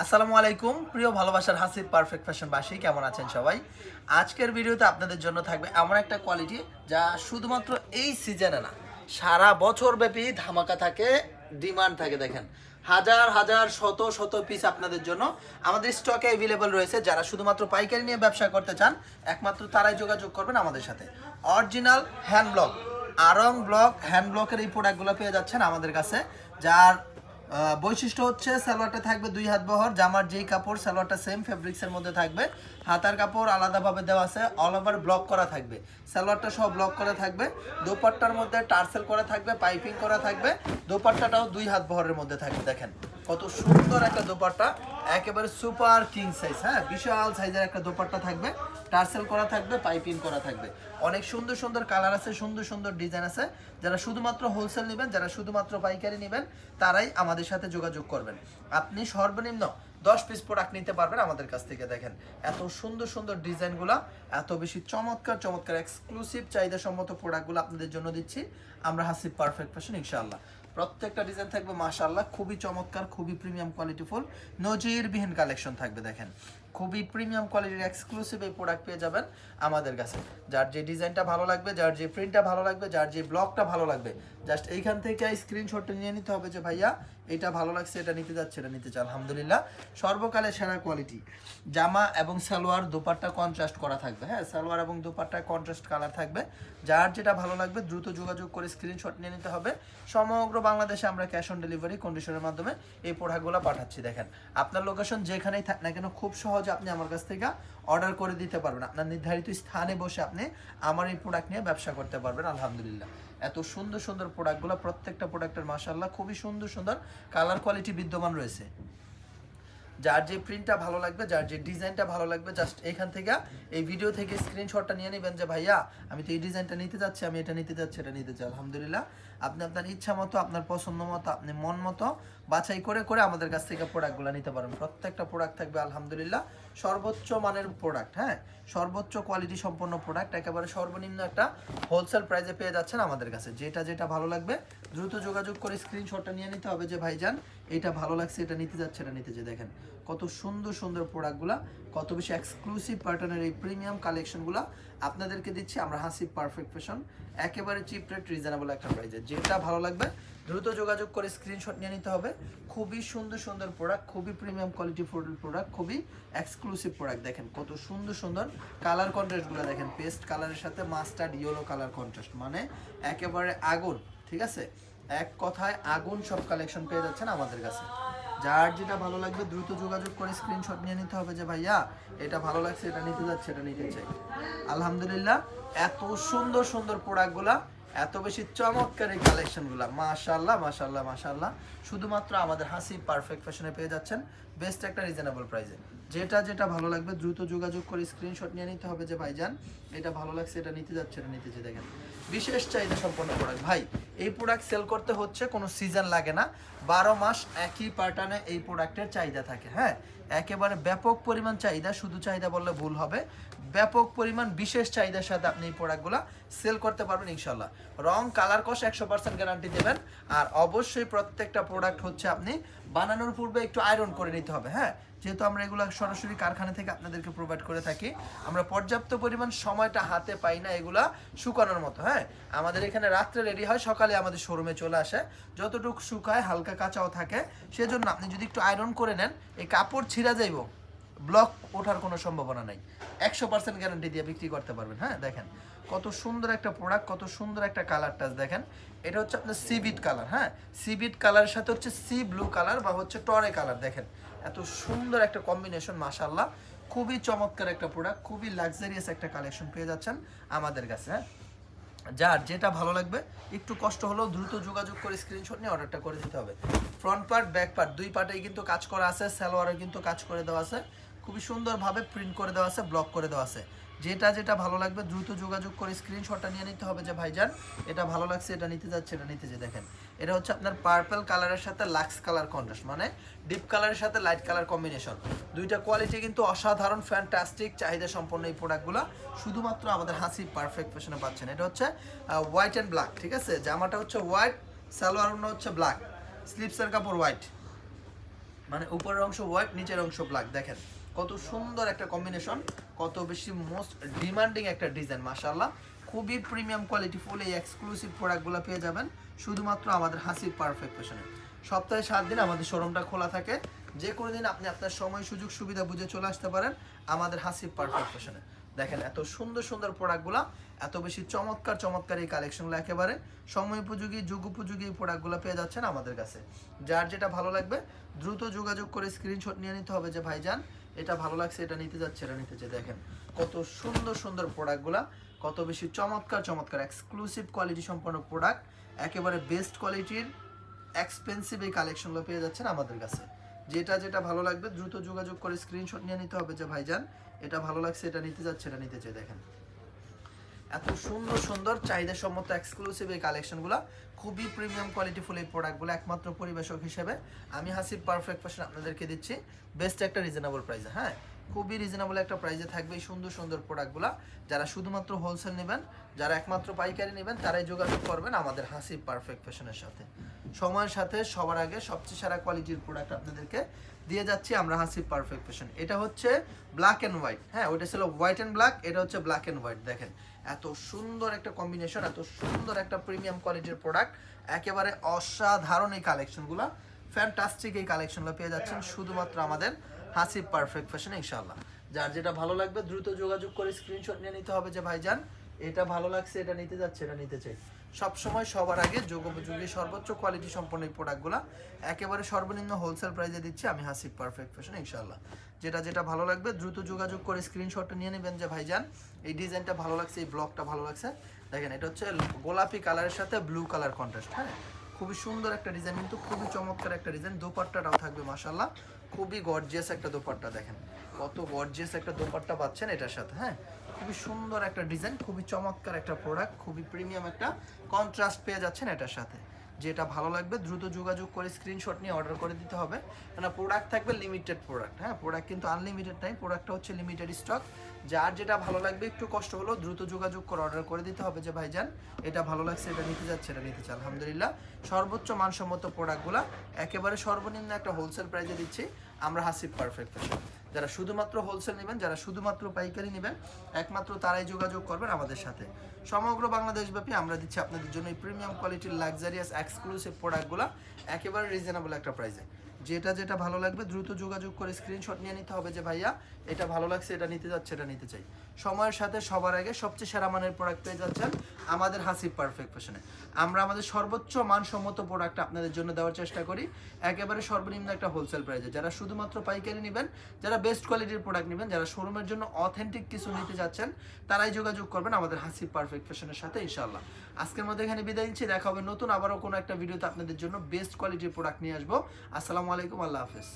আসসালামু আলাইকুম, প্রিয় ভালোবাসার হাসির পারফেক্ট ফ্যাশন বাসী, কেমন আছেন সবাই? আজকের ভিডিওতে আপনাদের জন্য থাকবে এমন একটা কোয়ালিটি যা শুধুমাত্র এই সিজনে না, সারা বছর ব্যাপী ধামাকা থাকে ডিমান্ড থাকে, দেখেন। হাজার হাজার, শত শত পিস আপনাদের জন্য আমাদের স্টকে অ্যাভেলেবল রয়েছে। যারা শুধুমাত্র পাইকারি নিয়ে ব্যবসা করতে চান, একমাত্র তারাই যোগাযোগ করবেন আমাদের সাথে। Original hand block Aarong block hand ব্লকের এই প্রোডাক্টগুলো পেয়ে যাচ্ছেন আমাদের কাছে, যার বৈশিষ্ট্য হচ্ছে সালোয়ারটা থাকবে দুই হাত বহর, জামার যেই কাপড়, সালোয়ারটা সেম ফেব্রিক্সের মধ্যে থাকবে। হাতার কাপড় আলাদাভাবে দেওয়া আছে অল ওভার ব্লক করা থাকবে। সালোয়ারটা সব ব্লক করা থাকবে। দোপাট্টার মধ্যে টার্সেল করা থাকবে, পাইপিং করা থাকবে। দোপাট্টাটাও দুই হাত বহরের মধ্যে থাকবে, দেখেন। কত সুন্দর একটা দোপাট্টা। একেবারে সুপার কিং সাইজ হ্যাঁ? বিশাল সাইজের একটা দোপাট্টা থাকবে, টার্সেল করা থাকবে, পাইপিং করা থাকবে। অনেক সুন্দর সুন্দর কালার আছে, সুন্দর সুন্দর ডিজাইন আছে। যারা শুধুমাত্র হোলসেল নেবেন, যারা শুধুমাত্র পাইকারি নেবেন, তারাই আমাদের সাথে যোগাযোগ করবেন। আপনি সর্বনিম্ন দশ পিস প্রোডাক্ট নিতে পারবেন আমাদের কাছ থেকে, দেখেন। এত সুন্দর সুন্দর ডিজাইনগুলো, এত বেশি চমৎকার চমৎকার এক্সক্লুসিভ চাহিদা সম্মত প্রোডাক্টগুলো আপনাদের জন্য দিচ্ছি। আমরা হাসিব পারফেক্ট ফ্যাশন ইনশাআল্লাহ। প্রত্যেকটা ডিজাইন থাকবে, মাশাআল্লাহ, খুবই চমৎকার, খুবই প্রিমিয়াম কোয়ালিটি ফুল নজিরবিহীন কালেকশন থাকবে, দেখেন। খুবই প্রিমিয়াম কোয়ালিটির এক্সক্লুসিভ এই প্রোডাক্ট পেয়ে যাবেন আমাদের কাছে। যার যে ডিজাইনটা ভালো লাগবে, যার যে প্রিন্টটা ভালো লাগবে, যার যে ব্লকটা ভালো লাগবে জাস্ট এইখান থেকে স্ক্রিনশটটা নিয়ে নিতে হবে যে ভাইয়া, এটা ভালো লাগছে, এটা নিতে যাচ্ছে, এটা নিতে চাই আলহামদুলিল্লাহ। সর্বকালে সেরা কোয়ালিটি জামা এবং সালোয়ার দুপাট্টা কন্ট্রাস্ট করা থাকবে। হ্যাঁ সালোয়ার এবং দুপাট্টায় কন্ট্রাস্ট কালার থাকবে। যার যেটা ভালো লাগবে, দ্রুত যোগাযোগ করে স্ক্রিনশট নিয়ে নিতে হবে। সমগ্র বাংলাদেশে আমরা ক্যাশ অন ডেলিভারি কন্ডিশনের মাধ্যমে এই প্রোডাক্টগুলো পাঠাচ্ছি, দেখেন। আপনার লোকেশন যেখানেই থাক না কেন, খুব সহজে আপনি আমার কাছ থেকে অর্ডার করে দিতে পারবেন। আপনার নির্ধারিত স্থানে বসে আপনি আমার এই প্রোডাক্ট নিয়ে ব্যবসা করতে পারবেন, আলহামদুলিল্লাহ। এত সুন্দর সুন্দর প্রোডাক্টগুলো প্রত্যেকটা প্রোডাক্টের মাসাল্লাহ খুবই সুন্দর সুন্দর কালার কোয়ালিটি বিদ্যমান রয়েছে। যার যে প্রিন্টটা ভালো লাগবে, যার যে ডিজাইনটা ভালো লাগবে জাস্ট এখান থেকে এই ভিডিও থেকে স্ক্রিনশটটা নিয়ে নেবেন যে, ভাইয়া, আমি তো এই ডিজাইনটা নিতে যাচ্ছি, আমি এটা নিতে যাচ্ছি, এটা নিতে চাই আলহামদুলিল্লাহ, আপনি আপনার ইচ্ছা মতো, আপনার পছন্দ মতো, আপনি মন মতো বাছাই করে করে আমাদের কাছ থেকে প্রোডাক্টগুলো নিতে পারেন প্রত্যেকটা প্রোডাক্ট থাকবে, আলহামদুলিল্লাহ, সর্বোচ্চ মানের প্রোডাক্ট হ্যাঁ? সর্বোচ্চ কোয়ালিটি সম্পন্ন প্রোডাক্ট একেবারে সর্বনিম্ন একটা হোলসেল প্রাইসে পেয়ে যাচ্ছেন আমাদের কাছে। যেটা যেটা ভালো লাগবে, দ্রুত যোগাযোগ করে স্ক্রিনশটটা নিয়ে নিতে হবে যে, ভাইজান এটা ভালো লাগছে, এটা নিতে যাচ্ছে, এটা নিতে যে দেখেন কত সুন্দর সুন্দর প্রোডাক্টগুলা, কত বেশি এক্সক্লুসিভ প্যাটার্নের এই প্রিমিয়াম কালেকশনগুলো আপনাদেরকে দিচ্ছি। আমরা হাসি পারফেক্ট ফ্যাশন একেবারে চিপ রেট রিজনেবল একটা প্রাইসে যেটা ভালো লাগবে, দ্রুত যোগাযোগ করে স্ক্রিনশট নিয়ে নিতে হবে। খুবই সুন্দর সুন্দর প্রোডাক্ট খুবই প্রিমিয়াম কোয়ালিটি প্রোডাক্ট খুবই এক্সক্লুসিভ প্রোডাক্ট দেখেন কত সুন্দর সুন্দর কালার কন্ট্রাস্টগুলো দেখেন। পেস্ট কালারের সাথে মাস্টার্ড ইয়েলো কালার কন্ট্রাস্ট মানে একেবারে আগুন, ঠিক আছে? এক কথায় আগুন সব কালেকশন পেয়ে যাচ্ছেন আমাদের কাছে। যার যেটা ভালো লাগবে দ্রুত যোগাযোগ করে স্ক্রিনশট নিয়ে নিতে হবে যে, ভাইয়া, এটা ভালো লাগছে, এটা নিতে যাচ্ছে, এটা নিতে চাই। আলহামদুলিল্লাহ, এত সুন্দর সুন্দর প্রোডাক্টগুলা এত বেশি চমৎকার এই কালেকশনগুলো মাশাল্লাহ মাশাল্লাহ মাশাল্লাহ শুধুমাত্র আমাদের হাসি পারফেক্ট ফ্যাশনে পেয়ে যাচ্ছেন বেস্ট একটা রিজনেবল প্রাইসে যেটা যেটা ভালো লাগবে, দ্রুত যোগাযোগ করে স্ক্রিনশট নিয়ে নিতে হবে যে, ভাইজান, এটা ভালো লাগছে, এটা নিতে যাচ্ছে, এটা নিতে যে, দেখেন। বিশেষ চাহিদা সম্পন্ন প্রোডাক্ট ভাই, এই প্রোডাক্ট সেল করতে হচ্ছে, কোনো সিজন লাগে না। বারো মাস একই প্যাটার্নে এই প্রোডাক্টের চাহিদা থাকে হ্যাঁ? একেবারে ব্যাপক পরিমাণ চাহিদা, শুধু চাহিদা বললে ভুল হবে। ব্যাপক পরিমাণ বিশেষ চাহিদার সাথে আপনি এই প্রোডাক্টগুলো সেল করতে পারবেন ইনশাল্লাহ রং কালার কষ একশো পার্সেন্ট গ্যারান্টি দেবেন। আর অবশ্যই প্রত্যেকটা প্রোডাক্ট হচ্ছে আপনি বানানোর পূর্বে একটু আয়রন করে নিতে হবে হ্যাঁ? যেহেতু আমরা এগুলো সরাসরি কারখানা থেকে আপনাদেরকে প্রোভাইড করে থাকি, আমরা পর্যাপ্ত পরিমাণ সময়টা হাতে পাই না এগুলা শুকানোর মতো হ্যাঁ? আমাদের এখানে রাত্রে রেডি হয়, সকালে আমাদের শোরুমে চলে আসে। যতটুকু শুকায়, হালকা কাঁচাও থাকে, সেজন্য আপনি যদি একটু আয়রন করে নেন, এই কাপড় ছিঁড়া যাইব। ব্লক ওঠার কোনো সম্ভাবনা নাই। একশো পার্সেন্ট গ্যারান্টি দিয়ে বিক্রি করতে পারবেন। হ্যাঁ দেখেন। কত সুন্দর একটা প্রোডাক্ট কত সুন্দর একটা কালার টাচ দেখেন। এটা হচ্ছে আপনার সিবিট কালার হ্যাঁ? সিবিট কালারের সাথে হচ্ছে সি ব্লু কালার বা হচ্ছে টরে কালার দেখেন। এত সুন্দর একটা কম্বিনেশন মাশাল্লাহ খুবই চমৎকার একটা প্রোডাক্ট খুবই লাক্সারিয়াস একটা কালেকশন পেয়ে যাচ্ছেন আমাদের কাছে হ্যাঁ? যার যেটা ভালো লাগবে, একটু কষ্ট হলেও দ্রুত যোগাযোগ করে স্ক্রিনশট নিয়ে অর্ডারটা করে দিতে হবে। ফ্রন্ট পার্ট ব্যাক পার্ট দুই পার্টেই কিন্তু কাজ করা আছে সালোয়ারে কিন্তু কাজ করে দেওয়া আছে। খুবই সুন্দরভাবে প্রিন্ট করে দেওয়া আছে ব্লক করে দেওয়া আছে। যেটা যেটা ভালো লাগবে, দ্রুত যোগাযোগ করে স্ক্রিনশটটা নিয়ে নিতে হবে যে ভাইজান, এটা ভালো লাগছে, এটা নিতে যাচ্ছে, এটা নিতে যে দেখেন। এটা হচ্ছে আপনার পার্পল কালারের সাথে লাক্স কালার কন্ট্রাস্ট মানে ডিপ কালারের সাথে লাইট কালার কম্বিনেশন দুইটা কোয়ালিটি কিন্তু অসাধারণ ফ্যান্টাস্টিক চাহিদা সম্পন্ন এই প্রোডাক্টগুলো শুধুমাত্র আমাদের হাসি পারফেক্ট ফ্যাশনে পাচ্ছেন। এটা হচ্ছে হোয়াইট অ্যান্ড ব্ল্যাক ঠিক আছে? জামাটা হচ্ছে হোয়াইট সালোয়ার হচ্ছে ব্ল্যাক স্লিপসের কাপড় হোয়াইট মানে উপরের অংশ হোয়াইট নিচের অংশ ব্ল্যাক দেখেন। কত সুন্দর একটা কম্বিনেশন কত বেশি মোস্ট ডিমান্ডিং একটা ডিজাইন মাশাআল্লাহ। খুবই প্রিমিয়াম কোয়ালিটি ফুল এই এক্সক্লুসিভ প্রোডাক্টগুলো পেয়ে যাবেন, শুধুমাত্র আমাদের হাসির পারফেক্ট ফ্যাশনে সপ্তাহে সাত দিন আমাদের শোরুমটা খোলা থাকে। যে কোনো দিন আপনি আপনার সময়, সুযোগ, সুবিধা বুঝে চলে আসতে পারেন আমাদের হাসির পারফেক্ট ফ্যাশনে দেখেন এত সুন্দর সুন্দর প্রোডাক্টগুলো এত বেশি চমৎকার চমৎকার এই কালেকশনগুলো একেবারে সময় উপযোগী, যুগ উপযোগী এই প্রোডাক্টগুলো পেয়ে যাচ্ছেন আমাদের কাছে। যার যেটা ভালো লাগবে, দ্রুত যোগাযোগ করে স্ক্রিনশট নিয়ে নিতে হবে যে, ভাইজান এটা ভালো লাগছে, এটা নিতে যাচ্ছে, এটা নিতে চাই দেখেন কত সুন্দর সুন্দর প্রোডাক্টগুলো কত বেশি চমৎকার চমৎকার এক্সক্লুসিভ কোয়ালিটি সম্পন্ন প্রোডাক্ট একেবারে বেস্ট কোয়ালিটির এক্সপেন্সিভ এই কালেকশনগুলো পেয়ে যাচ্ছেন আমাদের কাছে। যেটা যেটা ভালো লাগবে, দ্রুত যোগাযোগ করে স্ক্রিনশট নিয়ে নিতে হবে যে ভাইজান, এটা ভালো লাগছে, এটা নিতে যাচ্ছে, এটা নিতে চাই, দেখেন। এত সুন্দর সুন্দর চাহিদা সম্মত এক্সক্লুসিভ এই কালেকশনগুলো খুবই প্রিমিয়াম কোয়ালিটিফুল এই প্রোডাক্টগুলো একমাত্র পরিবেশক হিসেবে। আমি হাসির পারফেক্ট ফ্যাশন আপনাদেরকে দিচ্ছি। বেস্ট একটা রিজনেবল প্রাইসে হ্যাঁ? খুবই রিজনেবল একটা প্রাইসে থাকবে এই সুন্দর সুন্দর প্রোডাক্টগুলো যারা শুধুমাত্র হোলসেল নেবেন, যারা একমাত্র পাইকারি নেবেন, তারাই যোগাযোগ করবেন আমাদের হাসি পারফেক্ট ফ্যাশনের সাথে। সময়ের সাথে সবার আগে সবচেয়ে সেরা কোয়ালিটির প্রোডাক্ট আপনাদেরকে দিয়ে যাচ্ছি আমরা হাসি পারফেক্ট ফ্যাশন এটা হচ্ছে ব্ল্যাক অ্যান্ড হোয়াইট হ্যাঁ ওইটা ছিল হোয়াইট অ্যান্ড ব্ল্যাক এটা হচ্ছে ব্ল্যাক অ্যান্ড হোয়াইট দেখেন। এত সুন্দর একটা কম্বিনেশন এত সুন্দর একটা প্রিমিয়াম কোয়ালিটির প্রোডাক্ট একেবারে অসাধারণ এই কালেকশনগুলো ফ্যান্টাস্টিক এই কালেকশনগুলো পেয়ে যাচ্ছেন শুধুমাত্র আমাদের হাসিব পারফেক্ট ফ্যাশন ইনশাআল্লাহ। যার যেটা ভালো লাগবে, দ্রুত যোগাযোগ করে স্ক্রিনশট নিয়ে নিতে হবে যে, ভাইজান, এটা ভালো লাগছে, এটা নিতে যাচ্ছে, এটা নিতে চাই। সব সময় সবার আগে যোগোপযোগী সর্বোচ্চ কোয়ালিটি সম্পন্ন এই প্রোডাক্টগুলো একেবারে সর্বনিম্ন হোলসেল প্রাইসে দিচ্ছি আমি হাসিব পারফেক্ট ফ্যাশন ইনশাআল্লাহ। যেটা যেটা ভালো লাগবে, দ্রুত যোগাযোগ করে স্ক্রিনশটটা নিয়ে নেবেন যে, ভাইজান, এই ডিজাইনটা ভালো লাগছে, এই ব্লকটা ভালো লাগছে। দেখেন, এটা হচ্ছে গোলাপি কালারের সাথে ব্লু কালার কন্ট্রাস্ট হ্যাঁ? খুবই সুন্দর একটা ডিজাইন কিন্তু খুবই চমৎকার একটা ডিজাইন দোপাট্টাটাও থাকবে মাসাল্লাহ খুবই গর্জিয়াস একটা দোপাট্টা, দেখেন। কত গর্জিয়াস একটা দোপাট্টা পাচ্ছেন এটার সাথে হ্যাঁ? খুবই সুন্দর একটা ডিজাইন খুবই চমৎকার একটা প্রোডাক্ট খুবই প্রিমিয়াম একটা কন্ট্রাস্ট পেয়ে যাচ্ছেন এটার সাথে। যেটা ভালো লাগবে, দ্রুত যোগাযোগ করে স্ক্রিনশট নিয়ে অর্ডার করে দিতে হবে। কেন প্রোডাক্ট থাকবে লিমিটেড প্রোডাক্ট হ্যাঁ? প্রোডাক্ট কিন্তু আনলিমিটেড নাই প্রোডাক্টটা হচ্ছে লিমিটেড স্টক যার যেটা ভালো লাগবে, একটু কষ্ট হলো দ্রুত যোগাযোগ করে অর্ডার করে দিতে হবে যে, ভাইজান, এটা ভালো লাগছে, এটা নিতে যাচ্ছে এটা নিতে চাই আলহামদুলিল্লাহ, সর্বোচ্চ মানসম্মত প্রোডাক্টগুলো একেবারে সর্বনিম্ন একটা হোলসেল প্রাইসে দিচ্ছি, আমরা হাসিব পারফেক্ট যারা শুধুমাত্র হোলসেল নেবেন, যারা শুধুমাত্র পাইকারি নেবেন, একমাত্র তারাই যোগাযোগ করবেন আমাদের সাথে। সমগ্র বাংলাদেশব্যাপী আমরা দিচ্ছি আপনাদের জন্য এই প্রিমিয়াম কোয়ালিটির লাক্সারিয়াস এক্সক্লুসিভ প্রোডাক্টগুলো একেবারে রিজনেবল একটা প্রাইসে যেটা যেটা ভালো লাগবে, দ্রুত যোগাযোগ করে স্ক্রিনশট নিয়ে নিতে হবে যে, ভাইয়া, এটা ভালো লাগছে, এটা নিতে যাচ্ছে, এটা নিতে চাই। সময়ের সাথে সবার আগে সবচেয়ে সেরা মানের প্রোডাক্ট পেয়ে যাচ্ছেন আমাদের হাসিব পারফেক্ট ফ্যাশনে আমরা আমাদের সর্বোচ্চ মানসম্মত প্রোডাক্ট আপনাদের জন্য দেওয়ার চেষ্টা করি। একেবারে সর্বনিম্ন একটা হোলসেল প্রাইসে যারা শুধুমাত্র পাইকারি নেবেন, যারা বেস্ট কোয়ালিটির প্রোডাক্ট নেবেন, যারা শোরুমের জন্য অথেন্টিক কিছু নিতে যাচ্ছেন, তারাই যোগাযোগ করবেন আমাদের হাসিব পারফেক্ট ফ্যাশনের সাথে ইনশাল্লাহ আজকের মধ্যে এখানে বিদায় নিচ্ছি, দেখা হবে নতুন আবারও কোনো একটা ভিডিওতে আপনাদের জন্য বেস্ট কোয়ালিটির প্রোডাক্ট নিয়ে আসব। আসসালামু আলাইকুম, আল্লাহ হাফেজ।